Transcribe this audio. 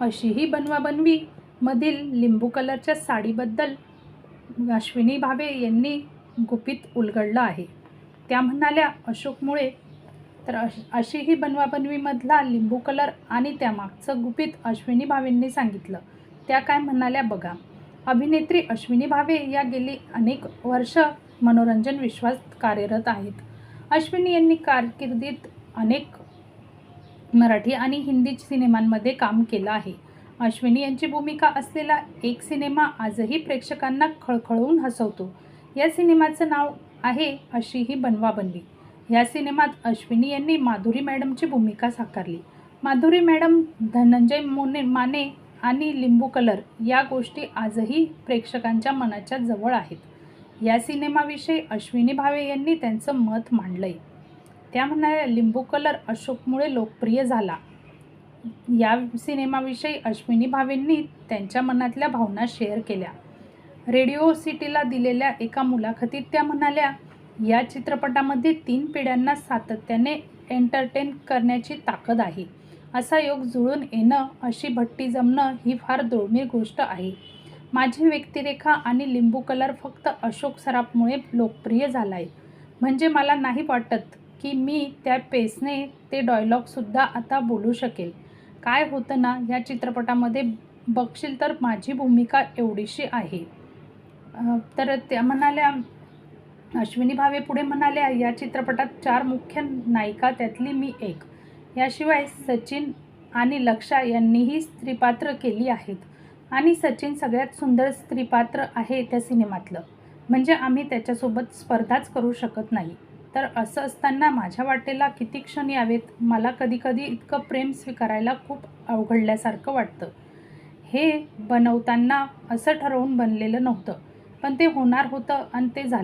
अशीही बनवाबनवी मधील लिंबू कलरच्या साडीबद्दल अश्विनी भावे यांनी गुपित उलगडलं आहे. त्या म्हणाल्या अशोकमुळे तर अश अशीही बनवाबनवीमधला लिंबू कलर आणि त्यामागचं गुपित अश्विनी भावेंनी सांगितलं. त्या काय म्हणाल्या बघा. अभिनेत्री अश्विनी भावे या गेली अनेक वर्ष मनोरंजन विश्वास कार्यरत आहेत. अश्विनी यांनी कारकिर्दीत अनेक मराठी आणि हिंदी सिनेमांमध्ये काम केलं आहे. अश्विनी यांची भूमिका असलेला एक सिनेमा आजही प्रेक्षकांना खळखळवून हसवतो. या सिनेमाचं नाव आहे अशी ही बनवाबनवी या सिनेमात अश्विनी यांनी माधुरी मॅडमची भूमिका साकारली. माधुरी मॅडम धनंजय मोने माने आणि लिंबू कलर या गोष्टी आजही प्रेक्षकांच्या मनाच्या जवळ आहेत. या सिनेमाविषयी अश्विनी भावे यांनी त्यांचं मत मांडलंय. त्या म्हणाल्या लिंबू कलर अशोकमुळे लोकप्रिय झाला. या सिनेमाविषयी अश्विनी भावेंनी त्यांच्या मनातल्या भावना शेअर केल्या. रेडिओ सिटीला दिलेल्या एका मुलाखतीत त्या म्हणाल्या या चित्रपटामध्ये तीन पिढ्यांना सातत्याने एंटरटेन करण्याची ताकद आहे. असा योग जुळून येणं अशी भट्टी जमणं ही फार दुर्मिळ गोष्ट आहे. माझी व्यक्तिरेखा आणि लिंबू कलर फक्त अशोक सराफमुळे लोकप्रिय झाला आहे म्हणजे मला नाही वाटत की मी त्या पेसने ते डॉयलॉगसुद्धा आता बोलू शकेल. काय होतं ना या चित्रपटामध्ये बघशील तर माझी भूमिका एवढीशी आहे. तर त्या म्हणाल्या अश्विनी भावे पुढे म्हणाल्या या चित्रपटात चार मुख्य नायिका त्यातली मी एक. याशिवाय सचिन आणि लक्षा यांनीही स्त्रीपात्र केली आहेत. आणि सचिन सगळ्यात सुंदर स्त्रीपात्र आहे त्या सिनेमातलं. म्हणजे आम्ही त्याच्यासोबत स्पर्धाच करू शकत नाही. तर असं असताना माझ्या वाटेला किती क्षण यावेत मला कधीकधी इतकं प्रेम स्वीकारायला खूप अवघडल्यासारखं वाटतं. हे बनवताना असं ठरवून बनलेलं नव्हतं पण ते होणार होतं आणि ते झालं.